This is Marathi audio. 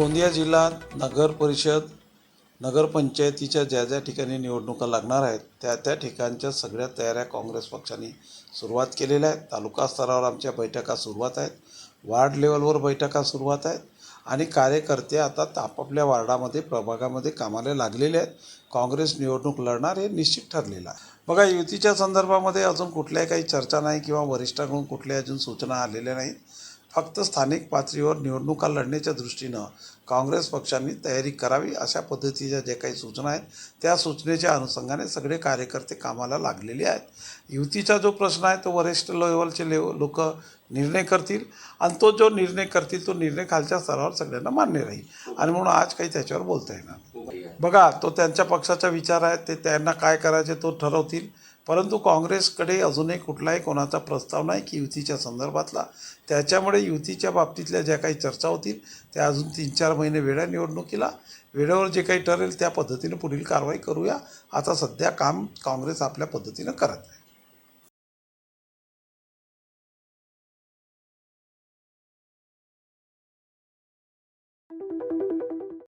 गोंदिया जिल्ह्यात नगर परिषद नगरपंचायतीच्या ज्या ज्या ठिकाणी निवडणुका लागणार आहेत त्या त्या ठिकाणच्या सगळ्या तयाऱ्या काँग्रेस पक्षाने सुरुवात केलेल्या आहेत. तालुका स्तरावर आमच्या बैठका सुरुवात आहेत. वार्ड लेवलवर बैठका सुरुवात आहेत. आणि कार्यकर्ते आता आपापल्या वार्डामध्ये प्रभागामध्ये कामाला लागलेले आहेत. काँग्रेस निवडणूक लढणार हे निश्चित ठरलेलं आहे. बघा युतीच्या संदर्भामध्ये अजून कुठल्याही काही चर्चा नाही किंवा वरिष्ठांकडून कुठल्याही अजून सूचना आलेल्या नाहीत. फक्त स्थानिक पातळीवर निवडणुका लढण्याच्या दृष्टीनं काँग्रेस पक्षांनी तयारी करावी अशा पद्धतीच्या ज्या काही सूचना आहेत त्या सूचनेच्या अनुषंगाने सगळे कार्यकर्ते कामाला लागलेले आहेत. युतीचा जो प्रश्न आहे तो वरिष्ठ लेवलचे लेव लोक निर्णय करतील आणि तो जो निर्णय करतील तो निर्णय खालच्या स्तरावर सगळ्यांना मान्य राहील. आणि म्हणून आज काही त्याच्यावर बोलता येणार बघा तो त्यांच्या पक्षाचा विचार आहे ते त्यांना काय करायचे तो ठरवतील. परंतु काँग्रेसकडे अजूनही कुठलाही कोणाचा प्रस्ताव नाही की युतीच्या संदर्भातला. त्याच्यामुळे युतीच्या बाबतीतल्या ज्या काही चर्चा होतील त्या अजून तीन चार महिने वेळा निवडणुकीला. वेळेवर जे काही ठरेल त्या पद्धतीने पुढील कारवाई करूया. आता सध्या काम काँग्रेस आपल्या पद्धतीनं करत आहे